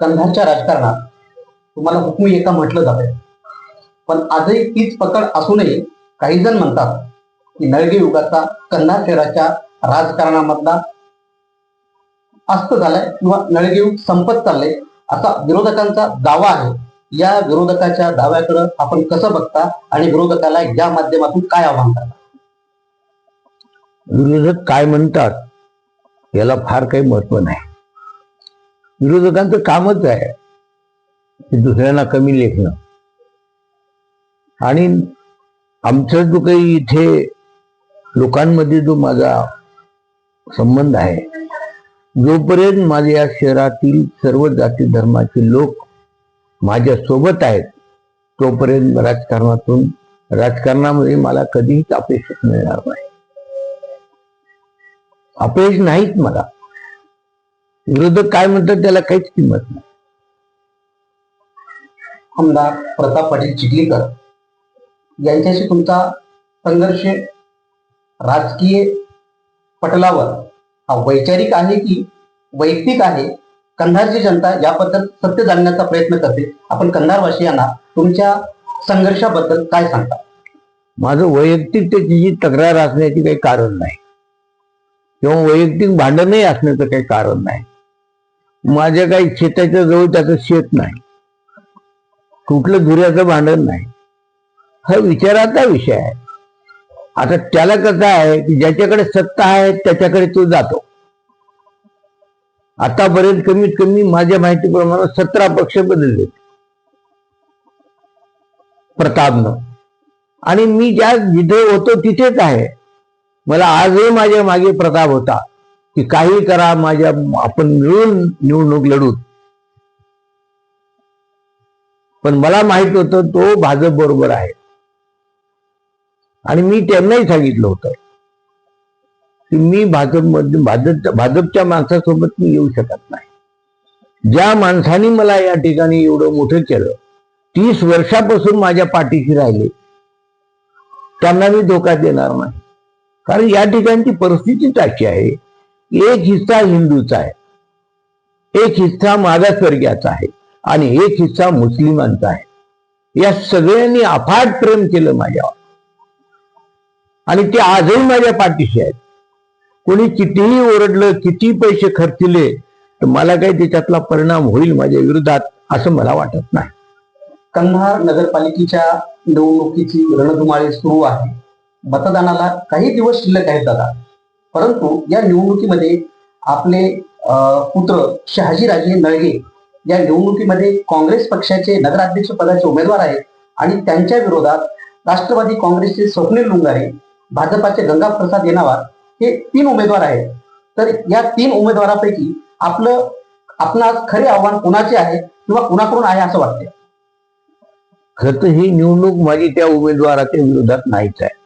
कंधारच्या राजकारणात तुम्हाला हुकमी एका म्हटलं जाते. पण आजही तीच पकड असूनही काही जण म्हणतात की नळगे युगाचा कंधार शहराच्या राजकारणामधला अस्त झालाय किंवा नळगे युग संपत चाललंय असा विरोधकांचा दावा आहे. या विरोधकाच्या दाव्याकडे आपण कसं बघता आणि विरोधकाला या माध्यमातून काय आव्हान करता? विरोधक काय म्हणतात याला फार काही महत्त्व नाही. विरोधकांचं कामच आहे की दुसऱ्यांना कमी लेखणं. आणि आमचा जो काही इथे लोकांमध्ये जो माझा संबंध आहे जोपर्यंत माझ्या या शहरातील सर्व जाती धर्माचे लोक माझ्या सोबत आहेत तोपर्यंत राजकारणातून राजकारणामध्ये मला कधीच अपेक्षित मिळणार नाही. अपयश नाहीत मला. विरोधक काय म्हणतात त्याला काहीच किंमत नाही. आमदार प्रताप पाटील चिखलीकर यांच्याशी तुमचा संघर्ष राजकीय पटलावर हा वैचारिक आहे की वैयक्तिक आहे? कंधारची जनता याबद्दल सत्य जाणण्याचा प्रयत्न करते. आपण कंधारवासियांना तुमच्या संघर्षाबद्दल काय सांगता? माझं वैयक्तिक त्याची जी तक्रार असण्याची काही कारण नाही. किंवा वैयक्तिक भांडणही असण्याचं काही कारण नाही. माझ्या काही शेताच्या जवळ त्याचं शेत नाही. कुठलं धुऱ्याचं भांडण नाही. हा विचाराचा विषय आहे. आता त्याला कसं आहे की ज्याच्याकडे सत्ता आहे त्याच्याकडे तो जातो. आतापर्यंत कमीत कमी माझ्या माहितीप्रमाणे सतरा पक्ष बदलले. प्रतापनं. आणि मी ज्या जिथे होतो तिथेच आहे. मला आजही माझ्या मागे प्रताप होता. की काही करा माझ्या आपण मिळून निवडणूक लढूत पण मला माहीत होतं तो भाजप बरोबर आहे. आणि मी त्यांनाही सांगितलं होतं की मी भाजपमध्ये भाजप भाजपच्या माणसासोबत मी येऊ शकत नाही. ज्या माणसाने मला या ठिकाणी एवढं मोठं केलं तीस वर्षापासून माझ्या पाठीशी राहिले त्यांना मी धोका देणार नाही. कारण या ठिकाणची परिस्थितीच अशी आहे. एक हिस्सा हिंदूचा आहे. एक हिस्सा मागासवर्गीयाचा आहे आणि एक हिस्सा मुस्लिमांचा आहे. या सगळ्यांनी अफाट प्रेम केलं माझ्यावर. आणि ते आजही माझ्या पाठीशी आहेत. कोणी कितीही ओरडलं किती पैसे खर्चिले तर मला काही त्याच्यातला परिणाम होईल माझ्या विरोधात असं मला वाटत नाही. कन्हार नगरपालिकेच्या निवडणुकीची रणधुमाळी सुरू आहे. मतदानाला काही दिवस शिल्लक आहेत दादा. परंतु या निवडणुकीमध्ये आपले अं, पुत्र शहाजीराजे नळगे या निवडणुकीमध्ये काँग्रेस पक्षाचे नगराध्यक्ष पदाचे उमेदवार आहेत आणि त्यांच्या विरोधात राष्ट्रवादी काँग्रेसचे स्वप्नील लुंगारे भाजपाचे गंगाप्रसाद येणावार हे तीन उमेदवार आहेत. तर या तीन उमेदवारापैकी आपलं आपणास खरे आव्हान कुणाचे आहे किंवा कुणाकडून आहे असं वाटतं खरं तर ही निवडणूक माझी त्या उमेदवाराच्या विरोधात नाहीच आहे.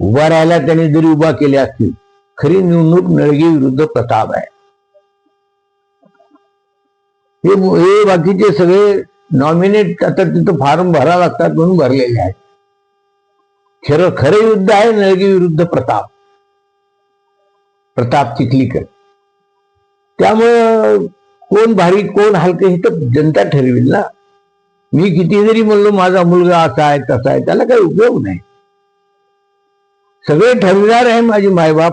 उभा राहायला त्यांनी जरी उभा केले असतील खरी निवडणूक नळगे विरुद्ध प्रताप आहे. हे हे बाकीचे सगळे नॉमिनेट आता तिथं फॉर्म भरा लागतात म्हणून भरलेले आहेत. खरं खरं युद्ध आहे नळगे विरुद्ध प्रताप. प्रताप चिखलीकर. त्यामुळं कोण भारी कोण हलकं हे तर जनता ठरवेल ना. मी किती जरी म्हणलो माझा मुलगा असा आहे तसा आहे त्याला काही उपयोग नाही. सगळे ठरविणार आहे माझी मायबाप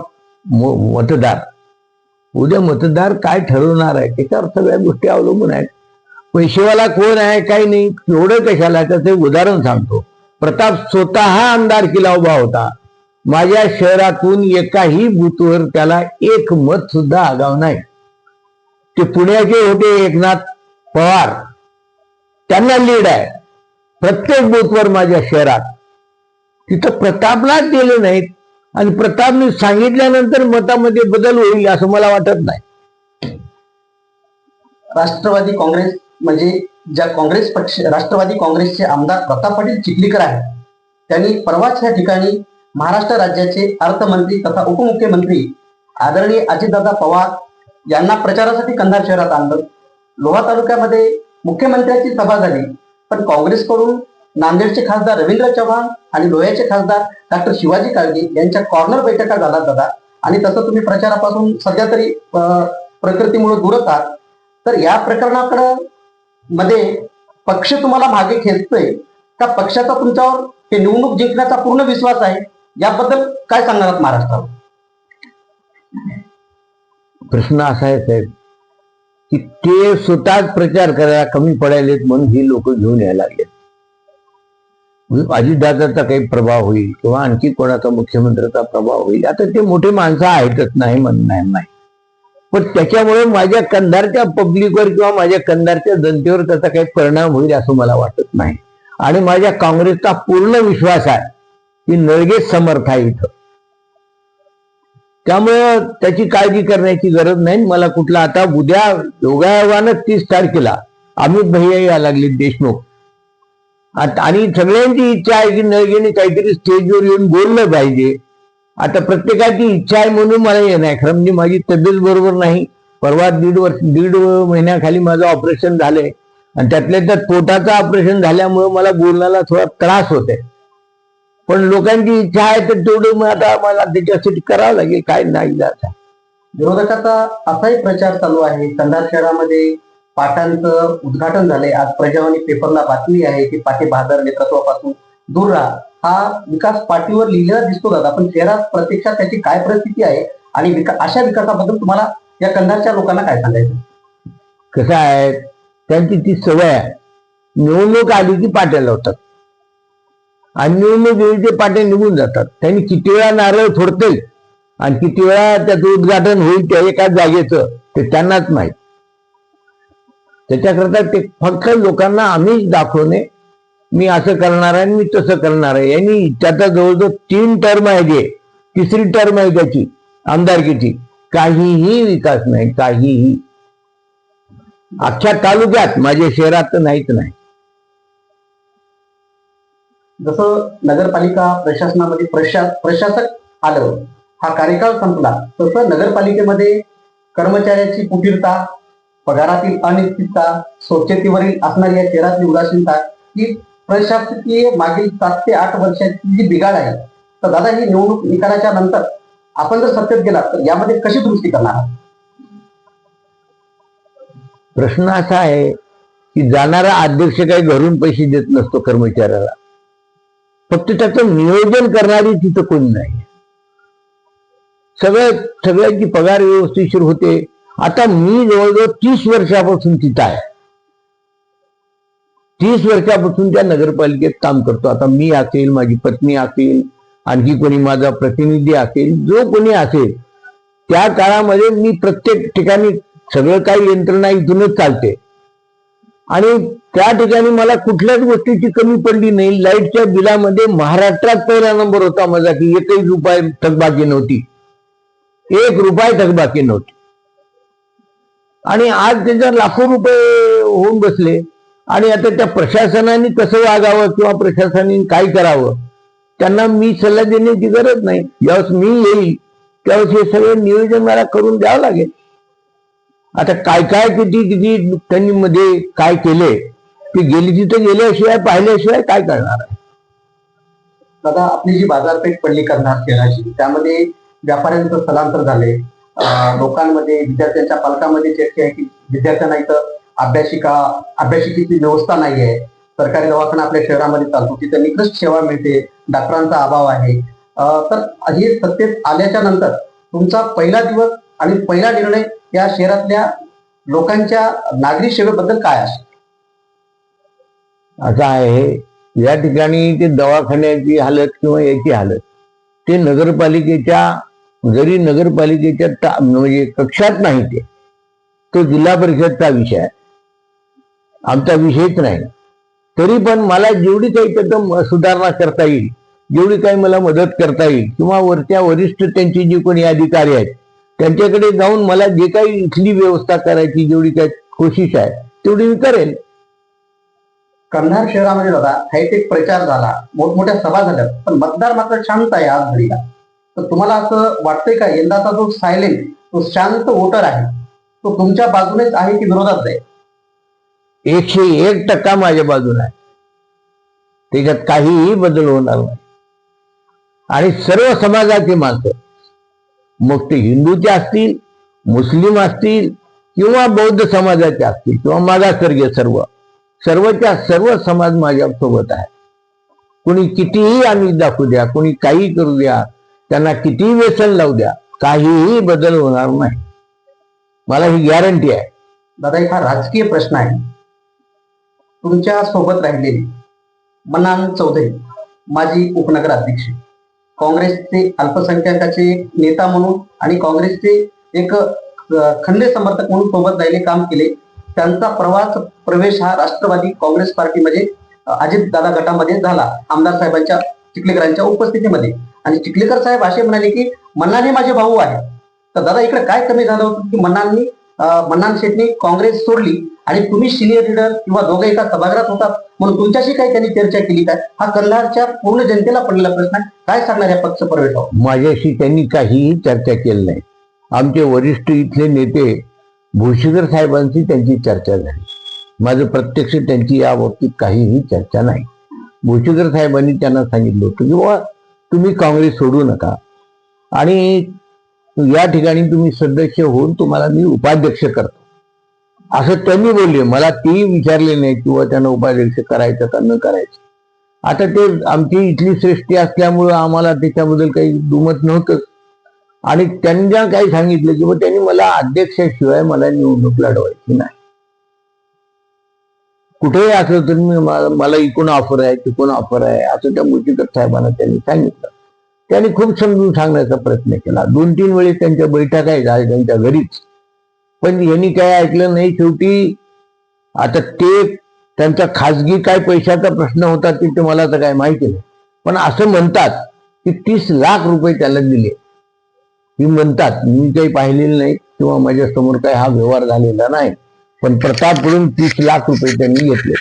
म- मतदार. उद्या मतदार काय ठरवणार आहे? त्याच्यावर सगळ्या गोष्टी अवलंबून आहेत. पैसेवाला कोण आहे काही नाही. एवढं कशाला? त्याचं उदाहरण सांगतो. प्रताप स्वतः आमदारकीला उभा होता. माझ्या शहरातून एकाही बूथवर त्याला एक मत सुद्धा आगाव नाही. ते पुण्याचे होते एकनाथ पवार. त्यांना लीड आहे. प्रत्येक बूथवर माझ्या शहरात. तिथं प्रतापला दिले नाहीत. आणि प्रतापने सांगितल्यानंतर मतामध्ये बदल होईल असं मला वाटत नाही. राष्ट्रवादी काँग्रेस म्हणजे ज्या काँग्रेस पक्ष राष्ट्रवादी काँग्रेसचे आमदार प्रताप पाटील चिखलीकर आहेत त्यांनी परवाच या ठिकाणी महाराष्ट्र राज्याचे अर्थमंत्री तथा उपमुख्यमंत्री आदरणीय अजितदादा पवार यांना प्रचारासाठी कंधार शहरात आणलं. लोहा तालुक्यामध्ये मुख्यमंत्र्यांची सभा झाली पण काँग्रेसकडून नांदेडचे खासदार रवींद्र चव्हाण आणि लोह्याचे खासदार डॉक्टर शिवाजी काळगे यांच्या कॉर्नर बैठका झाल्या दादा. आणि तसं तुम्ही प्रचारापासून सध्या तरी प्रकृतीमुळे दूरच आहात. तर या प्रकरणाकडं मध्ये पक्ष तुम्हाला मागे खेचतोय का पक्षाचा तुमच्यावर हे निवडणूक जिंकण्याचा पूर्ण विश्वास आहे? याबद्दल काय सांगणार आहात महाराष्ट्रावर? प्रश्न असा आहे साहेब की ते स्वतःच प्रचार करायला कमी पडायलेत म्हणून ही लोक घेऊन यायला लागलेत. म्हणजे अजितदादाचा काही प्रभाव होईल किंवा आणखी कोणाचा मुख्यमंत्र्याचा प्रभाव होईल आता ते मोठे माणसं आहेतच नाही म्हणणार नाही पण त्याच्यामुळे माझ्या कंधारच्या पब्लिकवर किंवा माझ्या कंधारच्या जनतेवर त्याचा काही परिणाम होईल असं मला वाटत नाही. आणि माझ्या काँग्रेसचा पूर्ण विश्वास आहे की नळगेच समर्थ आहे इथं. त्यामुळं त्याची काळजी करण्याची गरज नाही मला कुठला आता उद्या योगायोगानं तीस तारखेला अमित भैया यायला लागले देशमुख. आणि सगळ्यांची इच्छा आहे की नळगेने काहीतरी स्टेजवर येऊन बोललं पाहिजे. आता प्रत्येकाची इच्छा आहे म्हणून मला येणार आहे खरं म्हणजे माझी तब्येत बरोबर नाही. परवा दीड वर्ष दीड महिन्याखाली माझं ऑपरेशन झालंय. आणि त्यातल्या त्यात पोटाचं ऑपरेशन झाल्यामुळे मला बोलण्याला थोडा त्रास होत आहे पण लोकांची इच्छा आहे तर तेवढं मग आता मला त्याच्यासाठी करावं लागेल. काय नाही जात. विरोधकाचा असाही प्रचार चालू आहे. कंधार शहरामध्ये पाटांचं उद्घाटन झालंय. आज प्रजावाणी पेपरला बातमी आहे की पाटे बहादर नेतृत्वापासून दूर राहा. हा विकास पाटीवर लिहिलेला दिसतो दादा. पण शहरात प्रत्यक्षात त्याची काय परिस्थिती आहे आणि विका- अशा विकासाबद्दल तुम्हाला या कंधारच्या लोकांना काय सांगायचं? कसं आहे? त्यांची ती सवय आहे. निवडणूक आली की पाट्या लावतात. आणि निवडणूक येईल ते पाट्या निघून जातात. त्यांनी किती वेळा नारळ फोडतील आणि किती वेळा त्याचं उद्घाटन होईल त्या एकाच जागेचं ते त्यांनाच माहीत. त्याच्याकरता ते फक्त लोकांना आम्हीच दाखवणे मी असं करणार आहे आणि मी तसं करणार आहे. यांनी त्याचा जवळजवळ तीन टर्म आहे जे तिसरी टर्म आहे त्याची आमदारकीची. काहीही विकास नाही काहीही. अख्ख्या तालुक्यात माझ्या शहरात तर नाहीच नाही. जसं नगरपालिका प्रशासनामध्ये प्रशा प्रशासक आलं हा कार्यकाळ संपला तसं नगरपालिकेमध्ये कर्मचाऱ्याची कुटीरता पगारातील अनिश्चितता स्वच्छतेवरील असणारी या शहरातली उदासीनता ही प्रशासकीय मागील सात ते आठ वर्षाची जी बिघाड आहे तर दादा ही निवडणूक निकालाच्या नंतर आपण जर सत्तेत गेला तर यामध्ये कशी दुरुस्ती करणार आहात? प्रश्न असा आहे की जाणारा अध्यक्ष काही घरून पैसे देत नसतो कर्मचाऱ्याला. फक्त त्याचं नियोजन करणारी तिथं कोणी नाही. सगळं सगळ्यांची पगार व्यवस्थिशीर होते. आता मी जवळजवळ तीस वर्षापासून तिथं आहे. तीस वर्षापासून त्या नगरपालिकेत काम करतो. आता मी असेल माझी पत्नी असेल आणखी कोणी माझा प्रतिनिधी असेल जो कोणी असेल त्या काळामध्ये मी प्रत्येक ठिकाणी सगळं काही यंत्रणा इथूनच चालते. आणि त्या ठिकाणी मला कुठल्याच गोष्टीची कमी पडली नाही. लाईटच्या बिलामध्ये महाराष्ट्रात पहिला नंबर होता माझा की एकही रुपये थकबाकी नव्हती. एक रुपये थकबाकी नव्हती. आणि आज त्याच्यावर लाखो रुपये होऊन बसले आणि आता त्या प्रशासनाने कसं वागावं किंवा प्रशासनाने काय करावं त्यांना मी सल्ला देण्याची गरज नाही. ज्यावेळेस मी येईल त्यावेळेस हे सगळं नियोजन मला करून द्यावं लागेल. आता काय काय किती किती त्यांनी मध्ये काय केले ते गेली तिथे गेल्याशिवाय पाहिल्याशिवाय काय करणार आहे? दादा आपली जी बाजारपेठ पडली करणार शहराची त्यामध्ये व्यापाऱ्यांचं स्थलांतर झाले लोकांमध्ये विद्यार्थ्यांच्या पालकांमध्ये चर्चा आहे की विद्यार्थ्यांना इथं अभ्यासिका अभ्यासिकेची व्यवस्था नाही आहे सरकारी दवाखाना आपल्या शहरामध्ये चालतो तिथे निकृष्ट सेवा मिळते डॉक्टरांचा अभाव आहे. तर हे सत्तेत आल्याच्यानंतर तुमचा पहिला दिवस आणि पहिला निर्णय या शहरातल्या लोकांच्या नागरी सेवेबद्दल काय असेल? असं आहे या ठिकाणी ते दवाखान्याची हालत किंवा याची हालत ते नगरपालिकेच्या जरी नगरपालिकेच्या ता- म्हणजे कक्षात नाही ते तो जिल्हा परिषदचा विषय आहे. आमचा विषयच नाही. तरी पण मला जेवढी काही त्याचं सुधारणा करता येईल जेवढी काही मला मदत करता येईल किंवा वरच्या वरिष्ठ त्यांची जी कोणी अधिकारी आहेत त्यांच्याकडे जाऊन मला जे काही इथली व्यवस्था करायची जेवढी काही कोशिश आहे तेवढी मी करेन. कंधार शहरामध्ये दादा एक प्रचार झाला. मोठमोठ्या सभा झाल्या पण मतदार मात्र शांत आहे आज घडीला. तर तुम्हाला असं वाटतंय का यंदाचा जो सायलेंट तो शांत वोटर आहे तो तुमच्या बाजूनेच आहे की विरोधात आहे? एकशे एक टक्का माझ्या बाजूला आहे. त्याच्यात काहीही बदल होणार नाही. आणि सर्व समाजाची माणसं मग ते हिंदूचे असतील मुस्लिम असतील किंवा बौद्ध समाजाचे असतील किंवा मागासवर्गीय सर्व सर्वच्या सर्व समाज माझ्या सोबत आहे. कुणी कितीही आम्ही दाखवू द्या कुणी काही करू द्या त्यांना कितीही व्यसन लावू द्या काहीही बदल होणार नाही. मला ही गॅरंटी आहे. दादा एक हा राजकीय प्रश्न आहे. तुमच्यासोबत राहिलेले मनान चौधरी माजी उपनगर अध्यक्ष काँग्रेसचे अल्पसंख्याकाचे नेता म्हणून आणि काँग्रेसचे एक खंडे समर्थक म्हणून सोबत राहिले काम केले त्यांचा प्रवास प्रवेश हा राष्ट्रवादी काँग्रेस पार्टीमध्ये अजित दादा गटामध्ये झाला. आमदार साहेबांच्या चिखलेकरांच्या उपस्थितीमध्ये. आणि चिखलेकर साहेब असे म्हणाले की मन्नाने माझे भाऊ आहे तर दादा इकडे काय कमी झालं होतं की मन्नांनी मन्नान शेटनी काँग्रेस सोडली आणि तुम्ही सिनियर लिडर किंवा दोघं एका सभागृहात होतात म्हणून तुमच्याशी काही त्यांनी चर्चा केली काय? हा कल्हारच्या पूर्ण जनतेला पडलेला प्रश्न आहे. काय सांगणार या पक्ष प्रवेशावर? माझ्याशी त्यांनी काहीही चर्चा केली नाही. आमचे वरिष्ठ इथले नेते भोशीकर साहेबांशी त्यांची चर्चा झाली. माझं प्रत्यक्ष त्यांची या बाबतीत काहीही चर्चा नाही. भोशीकर साहेबांनी त्यांना सांगितलं होतं की बाबा तुम्ही काँग्रेस सोडू नका. आणि या ठिकाणी तुम्ही सदस्य होऊन तुम्हाला मी उपाध्यक्ष करतो. असं त्यांनी बोलले. मला तेही विचारले नाही किंवा त्यांना उपाध्यक्ष करायचं का न करायचं. आता ते आमची इथली सृष्टी असल्यामुळं आम्हाला त्याच्याबद्दल काही दुमत नव्हतंच. आणि त्यांना काही सांगितलं की मग त्यांनी मला अध्यक्षाशिवाय मला निवडणूक लढवायची नाही. कुठेही असलं तरी मी मला- इकून ऑफर आहे तिकून ऑफर आहे. असं त्या मुचिकर साहेबांना त्यांनी सांगितलं. त्यांनी खूप समजून सांगण्याचा प्रयत्न केला. दोन तीन वेळेस त्यांच्या बैठकाही झाल्या त्यांच्या घरीच. पण यांनी काय ऐकलं नाही शेवटी आता ते त्यांचा खाजगी काय पैशाचा प्रश्न होता ते तुम्हाला मला तर काय माहिती नाही. पण असं म्हणतात की तीस लाख रुपये त्याला दिले. ही म्हणतात मी काही पाहिलेलं नाही किंवा माझ्यासमोर काही हा व्यवहार झालेला नाही. पण प्रतापकडून तीस लाख रुपये त्यांनी घेतले.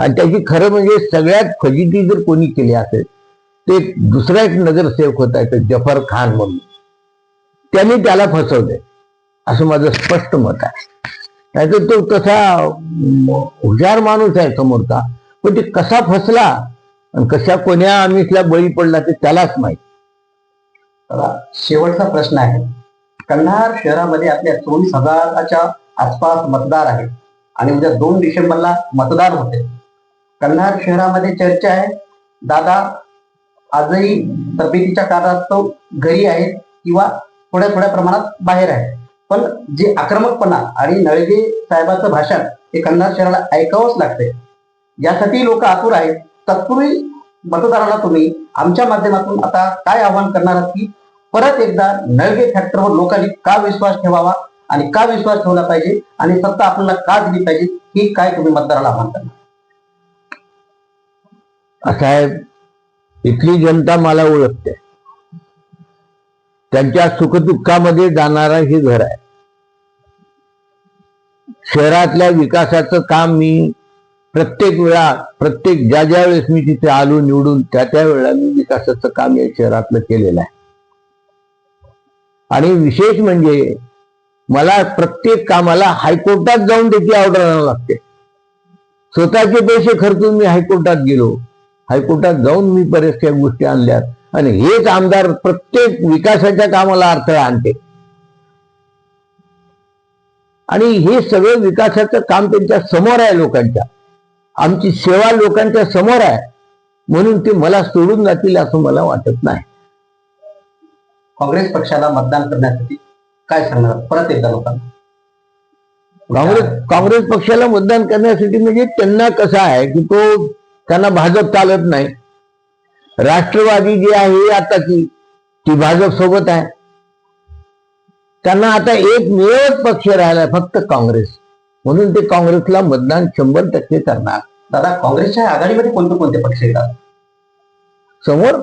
आणि त्याची खरं म्हणजे सगळ्यात फजिती जर कोणी केली असेल ते दुसरा एक नगरसेवक होता एक जफर खान म्हणून. त्याने त्याला फसवले. असं माझं स्पष्ट मत आहे. नाहीतर तो तसा हुशार माणूस आहे समोरचा पण ते कसा फसला आणि कशा कोण्या आमिषला बळी पडला ते त्यालाच माहीत. शेवटचा प्रश्न आहे. कन्हार शहरामध्ये आपल्या चोवीस हजाराच्या आसपास मतदार आहेत. आणि उद्या दोन डिसेंबरला मतदान होते. कन्हार शहरामध्ये चर्चा आहे. दादा आजही तब्येतीच्या कारणास्तव घरी आहेत किंवा थोड्या थोड्या प्रमाणात बाहेर आहे. पण जे आक्रमकपणा आणि नळगे साहेबाचं भाषण हे कन्हार शहराला ऐकावंच लागते यासाठी लोक आतुर आहेत. तत्पूर्वी मतदाराला तुम्ही आमच्या माध्यमातून आता काय आवाहन करणार आहात की परत एकदा नळगे फॅक्टरवर लोकांनी का विश्वास ठेवावा? आणि का विश्वास ठेवला पाहिजे? आणि सत्ता आपल्याला का दिली पाहिजे? ही काय तुम्ही मतदाराला आवाहन करणार? असं आहे इथली जनता मला ओळखते. त्यांच्या सुखदुःखामध्ये जाणारा हे घर आहे. शहरातल्या विकासाचं काम मी प्रत्येक वेळा प्रत्येक ज्या ज्या वेळेस मी तिथे आलो निवडून त्या त्या वेळेला मी विकासाचं काम या शहरातलं केलेलं आहे. आणि विशेष म्हणजे मला प्रत्येक कामाला हायकोर्टात जाऊन त्याची ऑर्डर आणावं लागते. स्वतःचे पैसे खर्चून मी हायकोर्टात गेलो. हायकोर्टात जाऊन मी बऱ्याचशा गोष्टी आणल्यात आणि हेच आमदार प्रत्येक विकासाच्या कामाला अडथळा आणते. आणि हे सगळं विकासाचं काम त्यांच्यासमोर आहे लोकांच्या. आमची सेवा लोकांच्या समोर आहे. म्हणून ते मला सोडून जातील असं मला वाटत नाही. काँग्रेस पक्षाला मतदान करण्यासाठी काय सांगणार? परत एकदा लोकांना. काँग्रेस काँग्रेस पक्षाला मतदान करण्यासाठी म्हणजे त्यांना कसं आहे की तो त्यांना भाजप चालत नाही. राष्ट्रवादी जी आहे आताची ती भाजप सोबत आहे. त्यांना आता एक मिळवत पक्ष राहिलाय फक्त काँग्रेस. म्हणून ते काँग्रेसला मतदान शंभर टक्के करणार. दादा काँग्रेसच्या आघाडीमध्ये कोणते कोणते पक्ष येतात? समोर?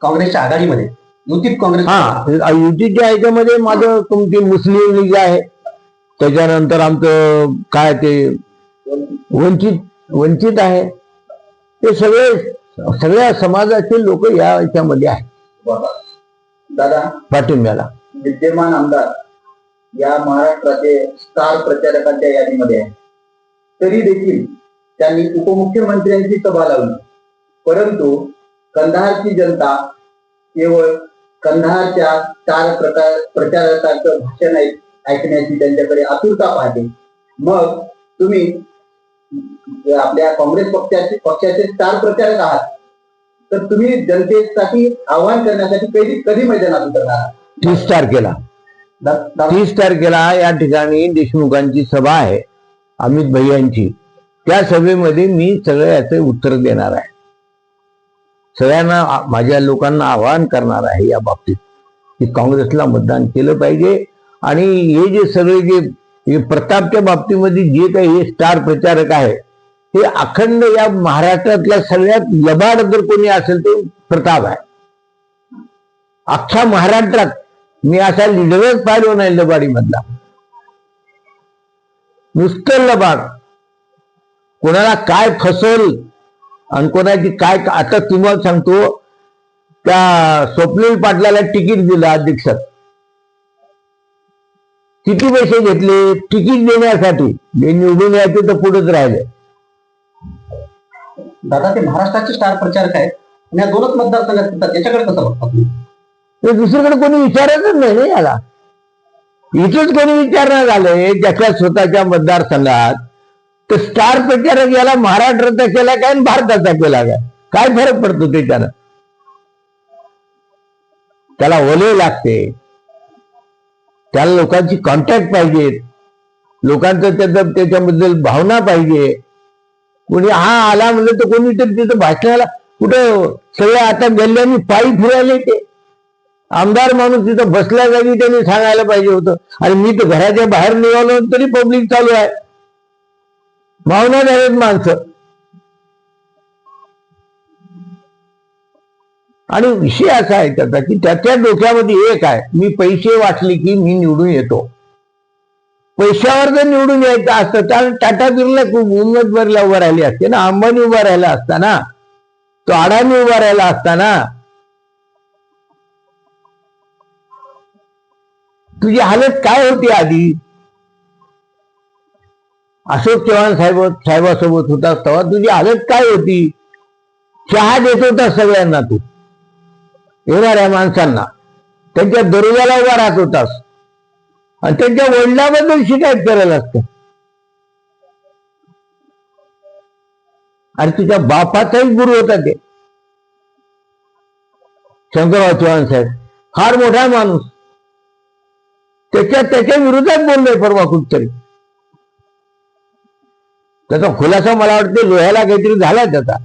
काँग्रेसच्या आघाडीमध्ये. युतीत काँग्रेस हा युतीच्या ह्याच्यामध्ये माझं तुमची मुस्लिम लीग आहे. त्याच्यानंतर आमचं काय ते वंचित वंचित आहे. ते सगळे सगळ्या समाजाचे लोक या ह्याच्यामध्ये आहेत. दादा पाठिंब्याला. विद्यमान आमदार या महाराष्ट्राचे स्टार प्रचारकांच्या यादीमध्ये आहे तरी देखील त्यांनी उपमुख्यमंत्र्यांची सभा लावली. परंतु कंधारची जनता केवळ कंधारच्या स्टार प्रकार प्रचारकांचं भाषण ऐक ऐकण्याची त्यांच्याकडे आतुरता पाहते. मग तुम्ही आपल्या काँग्रेस पक्षाचे पक्षाचे स्टार प्रचारक आहात. तर तुम्ही जनतेसाठी आवाहन करण्यासाठी कधी कधी मैदानात उतरणार तीस तारखेला. तीस तारखेला या ठिकाणी देशमुखांची सभा आहे अमित भैयांची त्या सभेमध्ये मी सगळं याचे उत्तर देणार आहे. सगळ्यांना माझ्या लोकांना आवाहन करणार आहे या बाबतीत की काँग्रेसला मतदान केलं पाहिजे. आणि हे जे सगळे जे प्रतापच्या बाबतीमध्ये जे काही हे स्टार प्रचारक आहे हे अखंड या महाराष्ट्रातल्या सगळ्यात लबाड जर कोणी असेल ते प्रताप आहे. अख्ख्या महाराष्ट्रात मी असा लिडरच पाहिलो नाही लबाडी मधला नुसतं लबाड. कोणाला काय फसल कोणाची काय आता तुम्हाला सांगतो त्या स्वप्नील पाटलाला तिकीट दिलं अध्यक्षात. किती पैसे घेतले? तिकीट देण्यासाठी. जे निवडून यायचे तर पुढेच राहिले. दादा ते महाराष्ट्राचे स्टार प्रचारक आहेत. आणि या दोनच मतदारसंघात येतात याच्याकडे कसं बघता तुम्ही? ते दुसरीकडे कोणी विचारतच नाही ना याला. इथेच कोणी विचारणार झालंय ज्याच्या स्वतःच्या मतदारसंघात तर स्टार प्रचारक याला महाराष्ट्राचा केला काय आणि भारताचा केला काय? काय फरक पडतो त्याच्यानं? त्याला ओले लागते. त्याला लोकांची कॉन्टॅक्ट पाहिजेत लोकांचं त्याचं त्याच्याबद्दल भावना पाहिजे. कोणी हा आला म्हणलं तर कोणीतरी तिथं भाषणाला कुठं सगळे आता गल्ल्यांनी पायी फिरायले ते. आमदार माणूस तिथं बसल्या जागी त्यांनी सांगायला पाहिजे होतं. आणि मी तर घराच्या बाहेर निघालो तरी पब्लिक चालू आहे. भावना झालेत माणसं. आणि विषय असा आहे त्याचा की त्याच्या डोक्यामध्ये एक आहे मी पैसे वाटले की मी निवडून येतो. पैशावर जर निवडून यायचं असतं त्याला टाटा बिर्ला उमेदवारीला उभं राहिली असते ना अंबानी उभा राहिला असता ना तो अडाणी उभा राहिला असता ना. तुझी हालत काय होती आधी? अशोक चव्हाण साहेब साहेबासोबत होता तेव्हा तुझी हालत काय होती? चहा देत होता सगळ्यांना तू. येणाऱ्या माणसांना. त्यांच्या दरोजाला उभा राहत होतास. आणि त्यांच्या वडिलाबद्दल शिकायत करायला असत आणि तुझ्या बापाचाही गुरु होता ते. शंकरराव चव्हाण साहेब फार मोठा माणूस. त्याच्या त्याच्या विरोधात बोललोय परवा कुठतरी. त्याचा खुलासा मला वाटते लोह्याला काहीतरी झाला त्याचा.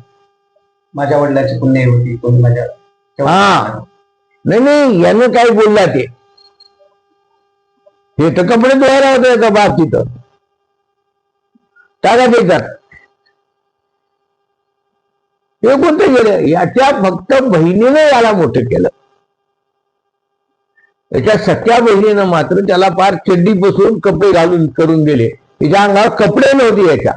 माझ्या वडिलांची पुण्य होती कोणी माझ्या हा. नाही नाही यानं काय बोलला ते? हे तर कपडे धुवायला होते का बाप तिथं. टाका देतात हे कोणतं गेलं याच्या फक्त बहिणीनं याला मोठं केलं. याच्या सख्या बहिणीनं मात्र त्याला फार चड्डी बसून कपडे घालून करून दिले तिच्या अंगावर कपडे नव्हते याच्या.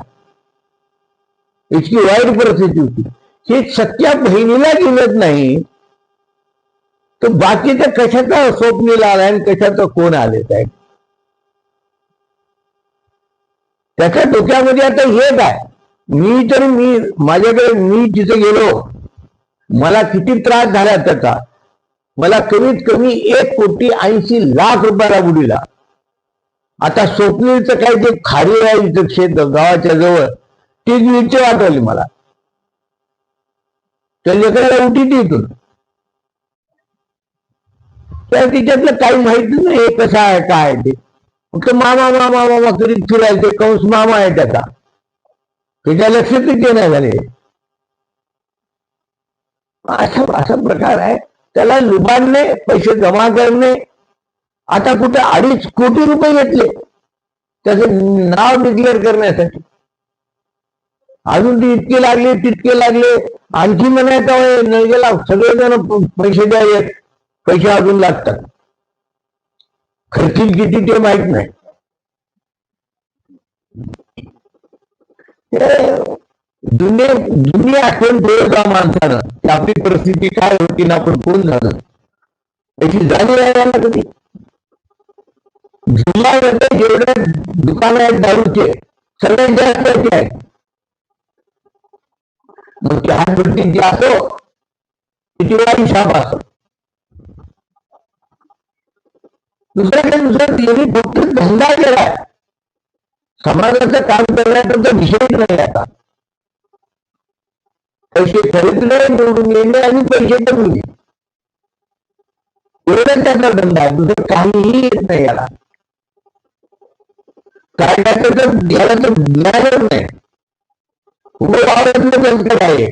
इतकी वाईट परिस्थिती होती. हे सख्या बहिणीला गेलत नाही. तर बाकीच्या कशाचा स्वप्नीला आलाय आणि कशाचं कोण आले साहेब त्याच्या डोक्यामध्ये आता हे काय मी तर मी माझ्याकडे मी जिथे गेलो मला किती त्रास झाला त्याचा. मला कमीत कमी एक कोटी ऐंशी लाख रुपयाला बुडीला आता स्वप्नीलचं काय ते खारी आहे इथं क्षेत्र गावाच्या जवळ ती वीरचे वाटवली मला. त्या लेकराला उठी इथून तर तिच्यातलं काही माहिती नाही हे कसं आहे काय आहे ते. फक्त मामा मामा मामा करीत फिरायचे कंस मामा आहे त्याचा. त्याच्या लक्षात ते नाही झाले. असा असा प्रकार आहे. त्याला लुबाडणे पैसे जमा करणे. आता कुठे अडीच कोटी रुपये घेतले. त्याचं नाव डिक्लेअर करण्यासाठी. अजून ते इतके लागले तितके लागले. आणखी म्हणायचं होय, नाही गेला सगळेजण पैसे द्यावे पैसे अजून लागतात. खर्चिल किती ते माहीत नाही. जुने जुनी आठवण ठेवत माणसानं. की आपली परिस्थिती काय होती ना आपण कोण झालं त्याची जाणीव आहे कधी? जुन्या जेवढे दुकान आहेत दारूचे सगळ्यात जास्त आहेत. मग चहा भट्टी जी असो किती वारी शाप असो. दुसरं काही दुसरं यांनी फक्त धंदा केलाय. समाजाचं काम करण्याचा विषयच नाही आता. पैसे खरेदीला निवडून येणे आणि पैसे करून एवढं त्याचा धंदा आहे. दुसरं काहीही येत नाही याला. काय करायचं घ्यायला तर ज्ञानच नाही. उभं वावरतलं आहे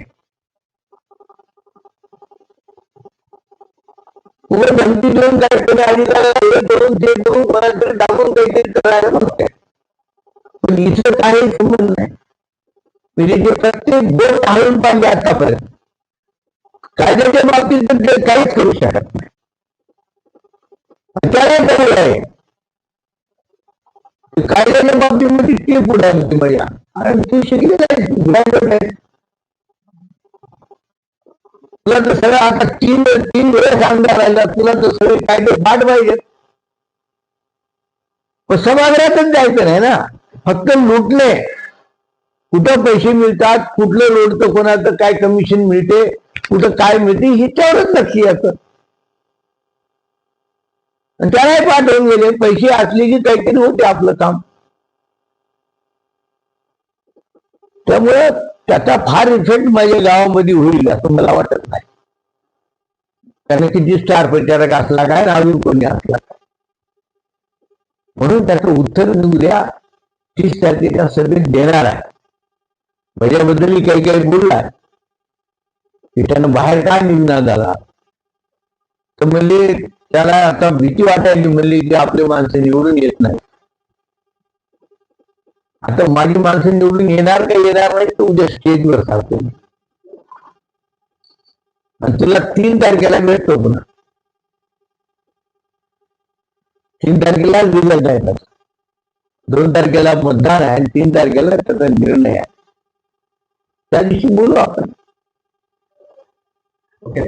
उभं धमकी देऊन काय कोणी अधिकाऱ्याला हे करून ते करून कोणाकडे टाकून काहीतरी करायला बघते पण इथं काही संबंध नाही. म्हणजे ते प्रत्येक बोट हलून पाहिजे आतापर्यंत. कायद्याच्या बाबतीत तर ते काहीच करू शकत नाही. अचानक आहे. कायद्याच्या बाबतीमध्ये ते पुढे आहे भैया. आणि तू शिकले आहे graduate तुला तर सगळं आता तीन तीन वेळेस आमदार राहिला तुला तर सगळे कायदे पाठ पाहिजेत. पण सभागृहातच जायचं नाही ना. फक्त लुटणे. कुठं पैसे मिळतात कुठलं लोडतं कोणाचं काय कमिशन मिळते कुठं काय मिळते ह्याच्यावरच लक्ष येतं त्यालाही पाठवून गेले. पैसे असले की काहीतरी होते आपलं काम. त्यामुळे त्याचा फार इफेक्ट माझ्या गावामध्ये होईल असं मला वाटत नाही. त्याने किती स्टार प्रचारक असला काय ना अजून कोणी असला काय. म्हणून त्याचं उत्तर मी उद्या तीस तारखेच्या सभेत देणार आहे. माझ्याबद्दल काही काही बोललाय की त्यानं बाहेर काय निघणार झाला? तर म्हणजे त्याला आता भीती वाटायची म्हणली की आपले माणसं निवडून येत नाही. आता माझी माणसं निवडून येणार का येणार नाही तर उद्या स्टेजवर सांगतो आणि तुला तीन तारखेला मिळतो पुन्हा तीन तारखेला रिझल्ट आहे दोन तारखेला मतदान आहे आणि तीन तारखेला त्याचा निर्णय आहे. त्या दिवशी बोलू आपण. ओके